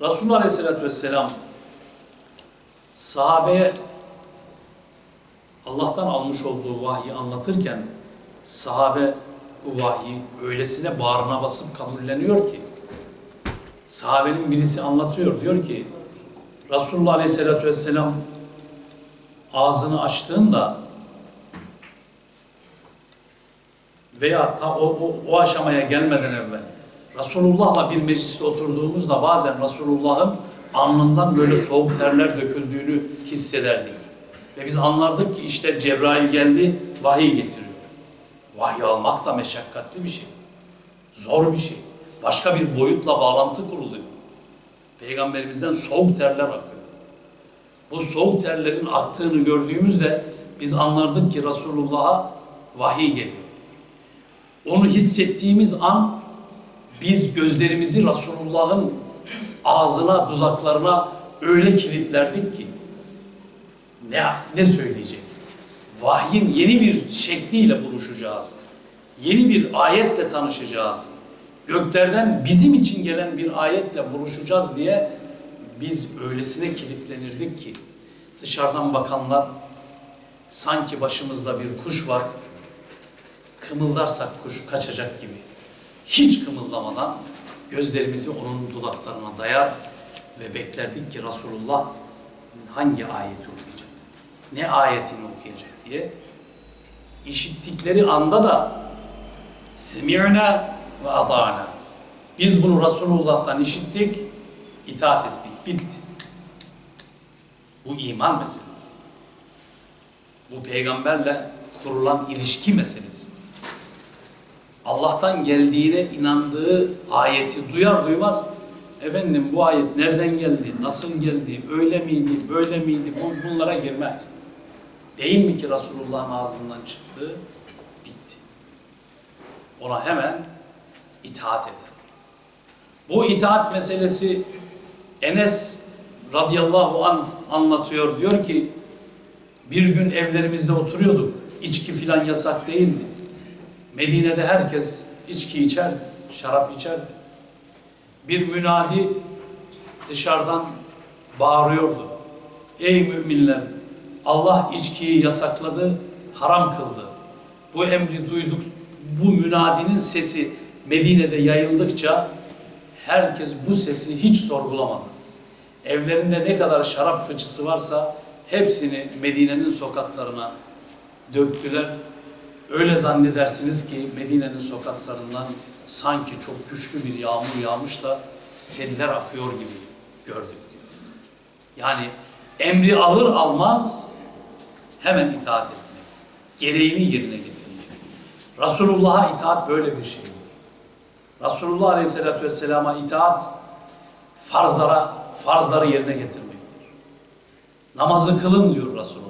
Resulullah Aleyhisselatü Vesselam sahabeye Allah'tan almış olduğu vahyi anlatırken sahabe bu vahyi öylesine bağrına basıp kabulleniyor ki sahabenin birisi anlatıyor diyor ki Resulullah Aleyhisselatü Vesselam ağzını açtığında veya ta o, o, o aşamaya gelmeden evvel Resulullah'la bir mecliste oturduğumuzda bazen Resulullah'ın alnından böyle soğuk terler döküldüğünü hissederdik. Ve biz anlardık ki işte Cebrail geldi, vahiy getiriyor. Vahiy almak da meşakkatli bir şey. Zor bir şey. Başka bir boyutla bağlantı kuruluyor. Peygamberimizden soğuk terler akıyor. Bu soğuk terlerin aktığını gördüğümüzde biz anlardık ki Resulullah'a vahiy geliyor. Onu hissettiğimiz an biz gözlerimizi Resulullah'ın ağzına, dudaklarına öyle kilitlerdik ki ne, ne söyleyecek? Vahyin yeni bir şekliyle buluşacağız. Yeni bir ayetle tanışacağız. Göklerden bizim için gelen bir ayetle buluşacağız diye biz öylesine kilitlenirdik ki dışarıdan bakanlar sanki başımızda bir kuş var kımıldarsak kuş kaçacak gibi hiç kımıldamadan gözlerimizi onun dudaklarına dayar ve beklerdik ki Resulullah hangi ayeti okuyacak, ne ayetini okuyacak diye işittikleri anda da semi'na ve ata'na biz bunu Resulullah'tan işittik, itaat ettik, bitti. Bu iman meselesi. Bu peygamberle kurulan ilişki meselesi. Allah'tan geldiğine inandığı ayeti duyar duymaz efendim bu ayet nereden geldi, nasıl geldi, öyle miydi, böyle miydi bu, bunlara girmez. Değil mi ki Resulullah'ın ağzından çıktı, bitti. Ona hemen itaat eder. Bu itaat meselesi Enes radıyallahu an anlatıyor. Diyor ki bir gün evlerimizde oturuyorduk. İçki filan yasak değildi. Medine'de herkes içki içer, şarap içer. Bir münadi dışarıdan bağırıyordu. Ey müminler! Allah içkiyi yasakladı, haram kıldı. Bu emri duyduk. Bu münadinin sesi Medine'de yayıldıkça herkes bu sesi hiç sorgulamadı. Evlerinde ne kadar şarap fıçısı varsa hepsini Medine'nin sokaklarına döktüler Öyle zannedersiniz ki Medine'nin sokaklarından sanki çok güçlü bir yağmur yağmış da seller akıyor gibi gördük diyor. Yani emri alır almaz hemen itaat etmek. Gereğini yerine getirmek. Resulullah'a itaat böyle bir şey. Resulullah Aleyhisselatü Vesselam'a itaat farzlara, farzları yerine getirmektir. Namazı kılın diyor Resulullah.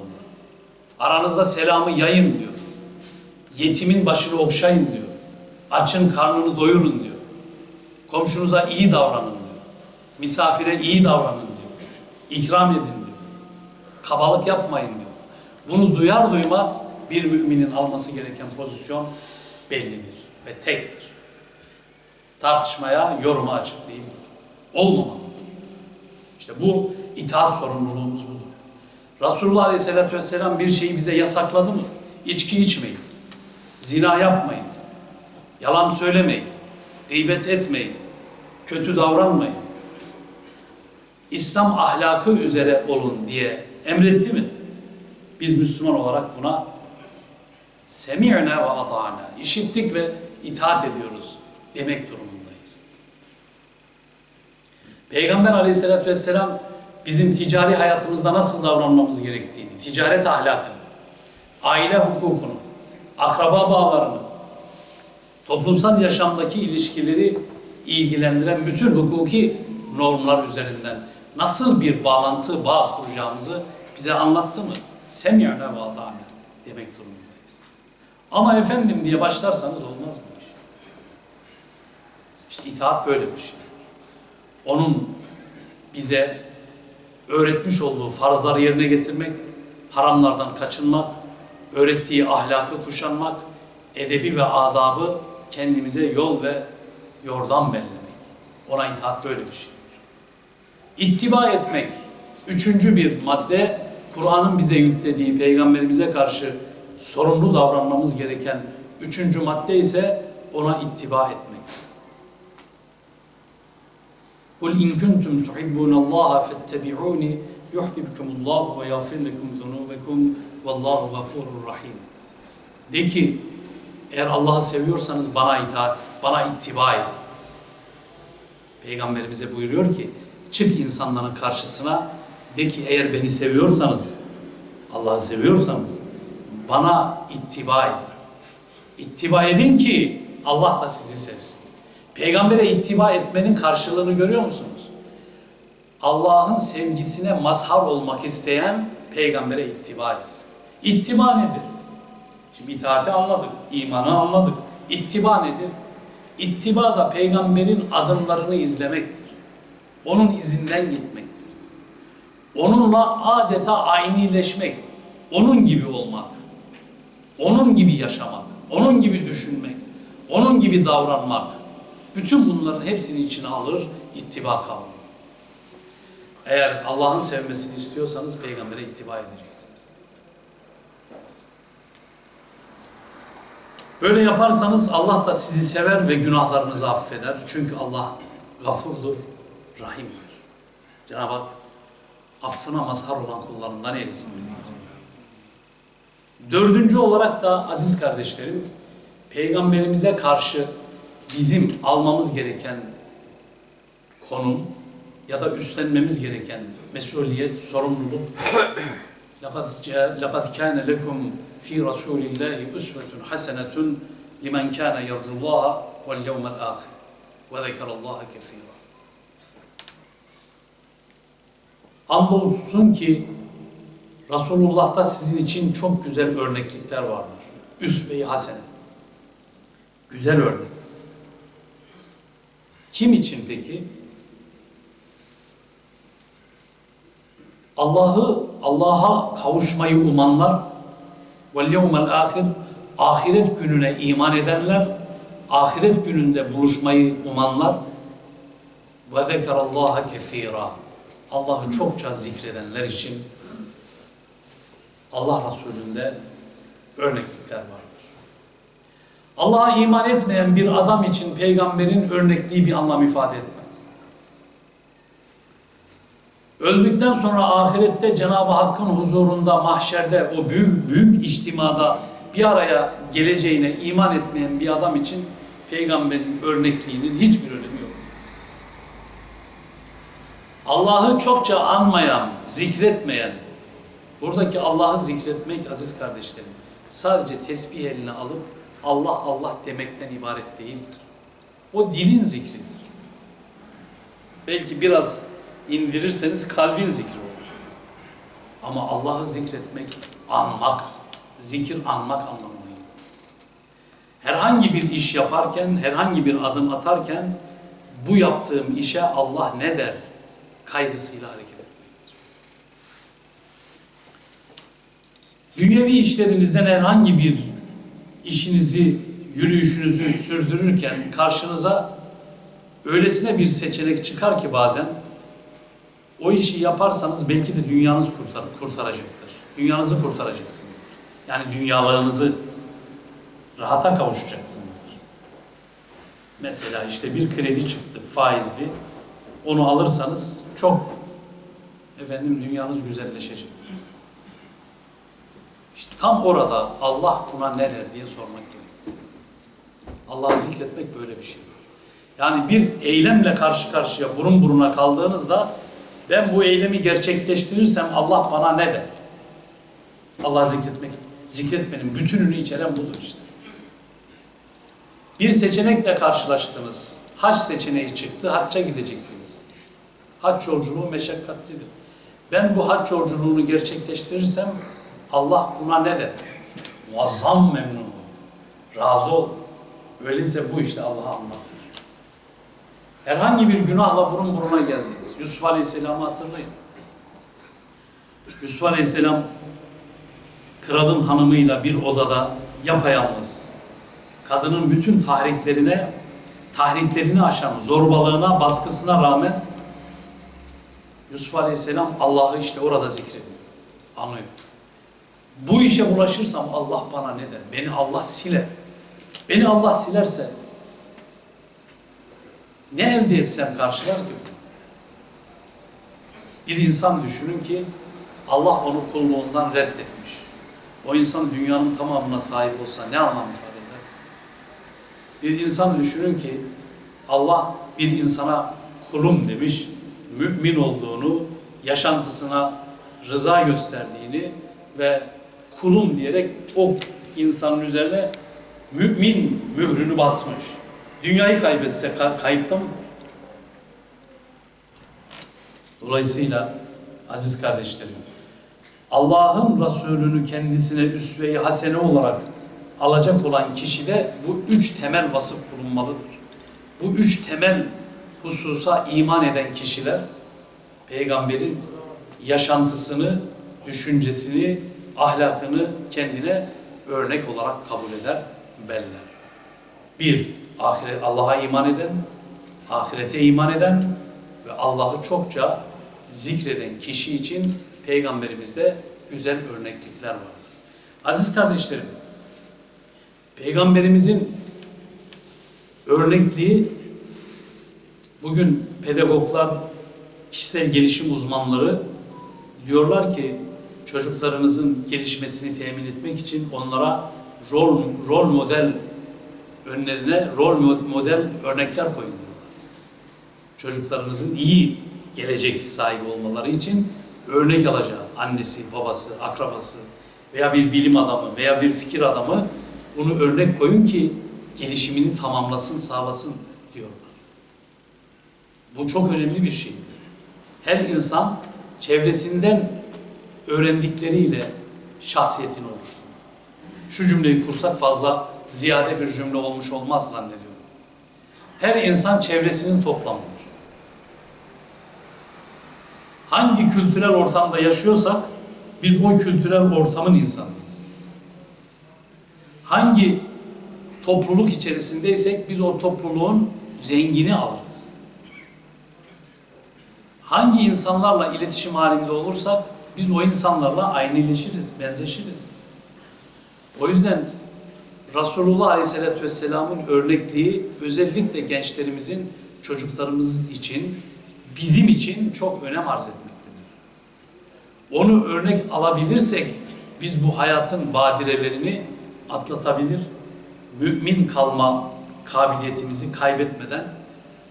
Aranızda selamı yayın diyor. Yetimin başını okşayın diyor. Açın karnını doyurun diyor. Komşunuza iyi davranın diyor. Misafire iyi davranın diyor. İkram edin diyor. Kabalık yapmayın diyor. Bunu duyar duymaz bir müminin alması gereken pozisyon bellidir ve tektir. Tartışmaya, yoruma açık değildir. Olmamalı. İşte bu itaat sorumluluğumuz budur. Resulullah Aleyhisselatü Vesselam bir şeyi bize yasakladı mı? İçki içmeyin. Zina yapmayın. Yalan söylemeyin. Gıybet etmeyin. Kötü davranmayın. İslam ahlakı üzere olun diye emretti mi? Biz Müslüman olarak buna semi'ne ve ata'na işittik ve itaat ediyoruz demek durumundayız. Peygamber aleyhissalatü vesselam bizim ticari hayatımızda nasıl davranmamız gerektiğini, ticaret ahlakını, aile hukukunu, akraba bağlarını, toplumsal yaşamdaki ilişkileri ilgilendiren bütün hukuki normlar üzerinden nasıl bir bağlantı, bağ kuracağımızı bize anlattı mı? Semyâne ve atâne demek durumundayız. Ama efendim diye başlarsanız olmaz mı? İşte itaat böyle bir şey. Onun bize öğretmiş olduğu farzları yerine getirmek, haramlardan kaçınmak, öğrettiği ahlakı kuşanmak, edebi ve adabı kendimize yol ve yordan bellemek. Ona itaat böyle bir şeydir. İttiba etmek, üçüncü bir madde, Kur'an'ın bize yüklediği, peygamberimize karşı sorumlu davranmamız gereken üçüncü madde ise ona ittiba etmek. Kul in kuntum tuhibbunallaha fettebi'uni yuhibbukumullahu ve yağfir lekum zunubekum Vallahu gafurur rahim. De ki eğer Allah'ı seviyorsanız bana itaat, bana ittiba edin. Peygamberimize buyuruyor ki çık insanların karşısına de ki eğer beni seviyorsanız Allah'ı seviyorsanız bana ittiba edin. İttiba edin ki Allah da sizi sevsin. Peygambere ittiba etmenin karşılığını görüyor musunuz? Allah'ın sevgisine mazhar olmak isteyen peygambere ittiba etsin. İttiba nedir? Şimdi itaati anladık, imanı anladık. İttiba nedir? İttiba da peygamberin adımlarını izlemektir. Onun izinden gitmektir. Onunla adeta aynileşmek, onun gibi olmak, onun gibi yaşamak, onun gibi düşünmek, onun gibi davranmak. Bütün bunların hepsini içine alır, ittiba kavramı. Eğer Allah'ın sevmesini istiyorsanız peygambere ittiba edeceksiniz. Böyle yaparsanız Allah da sizi sever ve günahlarınızı affeder. Çünkü Allah gafurdur, rahimdir. Cenab-ı Hak affına mazhar olan kullarından eylesin bizi. Dördüncü olarak da aziz kardeşlerim, Peygamberimize karşı bizim almamız gereken konum ya da üstlenmemiz gereken mesuliyet, sorumluluk لَقَدْ جَاء- لَقَدْ كَانَ لَكُمْ fi Rasulillahi usvetun hasenetun limen kana yercullaha vel yevmel ahir ve zekerallaha kefira. Andolsun ki Resulullah'ta sizin için çok güzel örneklikler vardır. Üsve-i hasene. Güzel örnek. Kim için peki? Allah'ı Allah'a kavuşmayı umanlar vel yevmel ahir ahiret gününe iman edenler ahiret gününde buluşmayı umanlar ve zekerallaha kefira Allah'ı çokça zikredenler için Allah Resulü'nde örneklikler vardır. Allah'a iman etmeyen bir adam için peygamberin örnekliği bir anlam ifade etmez. Öldükten sonra ahirette Cenab-ı Hakk'ın huzurunda, mahşerde, o büyük, büyük içtimada bir araya geleceğine iman etmeyen bir adam için peygamberin örnekliğinin hiçbir önemi yok. Allah'ı çokça anmayan, zikretmeyen, buradaki Allah'ı zikretmek aziz kardeşlerim, sadece tesbih eline alıp Allah Allah demekten ibaret değildir. O dilin zikridir. Belki biraz indirirseniz kalbin zikri olur. Ama Allah'ı zikretmek, anmak, zikir anmak anlamına gelir. Herhangi bir iş yaparken, herhangi bir adım atarken bu yaptığım işe Allah ne der kaygısıyla hareket etmektir. Dünyevi işlerinizden herhangi bir işinizi, yürüyüşünüzü sürdürürken karşınıza öylesine bir seçenek çıkar ki bazen o işi yaparsanız belki de dünyanız kurtar, kurtaracaktır. Dünyanızı kurtaracaksınız. Yani dünyalarınızı rahata kavuşacaksınız. Mesela işte bir kredi çıktı faizli. Onu alırsanız çok efendim dünyanız güzelleşecek. İşte tam orada Allah buna ne der diye sormak gerekiyor. Allah'ı zikretmek böyle bir şey. Yani bir eylemle karşı karşıya burun buruna kaldığınızda ben bu eylemi gerçekleştirirsem Allah bana ne der? Allah zikretmek, zikretmenin bütününü içeren budur işte. Bir seçenekle karşılaştınız. Hac seçeneği çıktı, hacca gideceksiniz. Hac yolculuğu meşakkatlidir. Ben bu hac yolculuğunu gerçekleştirirsem Allah buna ne der? Muazzam memnun ol. Razı ol. Öyleyse bu işte Allah'a anlatır. Herhangi bir günahla burun buruna geldiniz. Yusuf Aleyhisselam'ı hatırlayın. Yusuf Aleyhisselam kralın hanımıyla bir odada yapayalnız. Kadının bütün tahriklerine, tahriklerini aşan zorbalığına, baskısına rağmen Yusuf Aleyhisselam Allah'ı işte orada zikrediyor. Anlıyor. Bu işe bulaşırsam Allah bana ne der? Beni Allah siler. Beni Allah silerse ne elde etsem karşılar ki? Bir insan düşünün ki Allah onu kulluğundan reddetmiş. O insan dünyanın tamamına sahip olsa ne anlam ifade eder? Bir insan düşünün ki Allah bir insana kulum demiş, mümin olduğunu, yaşantısına rıza gösterdiğini ve kulum diyerek o insanın üzerine mümin mührünü basmış. Dünyayı kaybetse ka- kayıpta mı? Dolayısıyla aziz kardeşlerim, Allah'ın Resulünü kendisine üsve-i hasene olarak alacak olan kişide bu üç temel vasıf bulunmalıdır. Bu üç temel hususa iman eden kişiler, peygamberin yaşantısını, düşüncesini, ahlakını kendine örnek olarak kabul eder, beller. Bir, ahiret, Allah'a iman eden, ahirete iman eden ve Allah'ı çokça zikreden kişi için peygamberimizde güzel örneklikler var. Aziz kardeşlerim, peygamberimizin örnekliği bugün pedagoglar, kişisel gelişim uzmanları diyorlar ki çocuklarınızın gelişmesini temin etmek için onlara rol rol model önlerine rol mo- model örnekler koyun. Çocuklarınızın iyi gelecek sahibi olmaları için örnek alacağı annesi, babası, akrabası veya bir bilim adamı veya bir fikir adamı bunu örnek koyun ki gelişimini tamamlasın, sağlasın diyorlar. Bu çok önemli bir şey. Her insan çevresinden öğrendikleriyle şahsiyetini oluşturur. Şu cümleyi kursak fazla ziyade bir cümle olmuş olmaz zannediyorum. Her insan çevresinin toplamıdır. Hangi kültürel ortamda yaşıyorsak biz o kültürel ortamın insanıyız. Hangi topluluk içerisindeysek biz o topluluğun rengini alırız. Hangi insanlarla iletişim halinde olursak biz o insanlarla aynıleşiriz, benzeşiriz. O yüzden Resulullah Aleyhisselatü Vesselam'ın örnekliği özellikle gençlerimizin, çocuklarımız için, bizim için çok önem arz etmektedir. Onu örnek alabilirsek biz bu hayatın badirelerini atlatabilir, mümin kalma kabiliyetimizi kaybetmeden,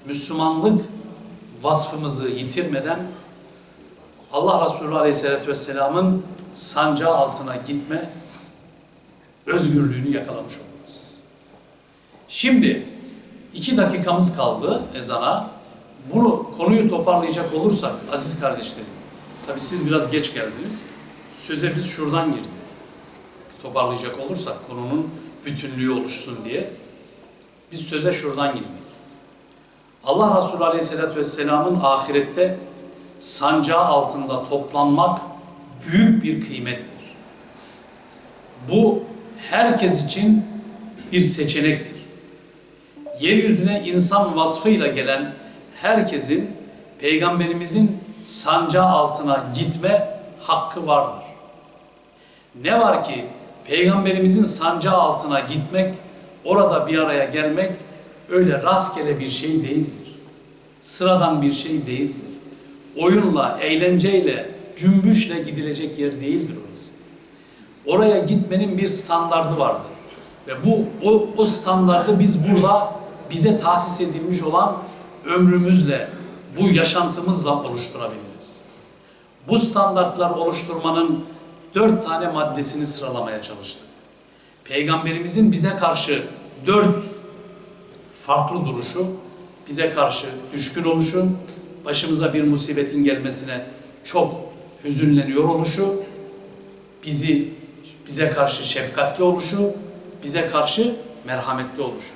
Müslümanlık vasfımızı yitirmeden Allah Resulü Aleyhisselatü Vesselam'ın sancağı altına gitme özgürlüğünü yakalamış oluruz. Şimdi iki dakikamız kaldı ezana. Bunu konuyu toparlayacak olursak aziz kardeşlerim, tabi siz biraz geç geldiniz. Söze biz şuradan girdik. Toparlayacak olursak konunun bütünlüğü oluşsun diye biz söze şuradan girdik. Allah Resulü Aleyhisselatü Vesselam'ın ahirette sancağı altında toplanmak büyük bir kıymettir. Bu herkes için bir seçenektir. Yeryüzüne insan vasfıyla gelen herkesin peygamberimizin sancağı altına gitme hakkı vardır. Ne var ki peygamberimizin sancağı altına gitmek, orada bir araya gelmek öyle rastgele bir şey değildir. Sıradan bir şey değildir. Oyunla, eğlenceyle, cümbüşle gidilecek yer değildir orası. Oraya gitmenin bir standardı vardır. Ve bu o, o standardı biz burada bize tahsis edilmiş olan ömrümüzle, bu yaşantımızla oluşturabiliriz. Bu standartlar oluşturmanın dört tane maddesini sıralamaya çalıştık. Peygamberimizin bize karşı dört farklı duruşu, bize karşı düşkün oluşu, başımıza bir musibetin gelmesine çok hüzünleniyor oluşu, bizi bize karşı şefkatli oluşu, bize karşı merhametli oluşu.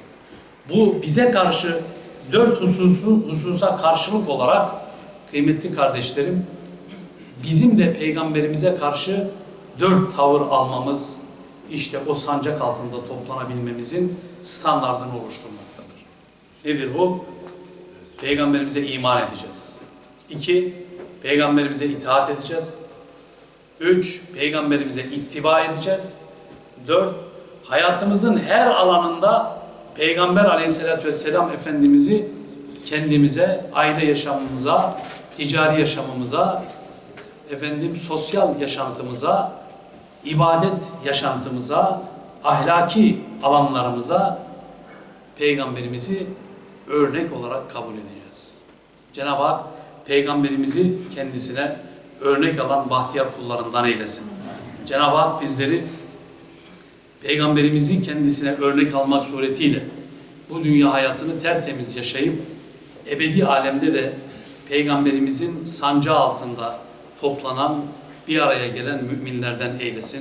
Bu bize karşı dört hususu, hususa karşılık olarak kıymetli kardeşlerim, bizim de peygamberimize karşı dört tavır almamız, işte o sancak altında toplanabilmemizin standartını oluşturmaktadır. Nedir bu? Peygamberimize iman edeceğiz. İki, Peygamberimize itaat edeceğiz. Üç, Peygamberimize ittiba edeceğiz. Dört, hayatımızın her alanında Peygamber aleyhissalatü vesselam Efendimiz'i kendimize, aile yaşamımıza, ticari yaşamımıza, efendim sosyal yaşantımıza, ibadet yaşantımıza, ahlaki alanlarımıza Peygamberimizi örnek olarak kabul edeceğiz. Cenab-ı Hak Peygamberimizi kendisine örnek alan bahtiyar kullarından eylesin. Cenab-ı Hak bizleri Peygamberimizi kendisine örnek almak suretiyle bu dünya hayatını tertemiz yaşayıp ebedi alemde de Peygamberimizin sancağı altında toplanan bir araya gelen müminlerden eylesin.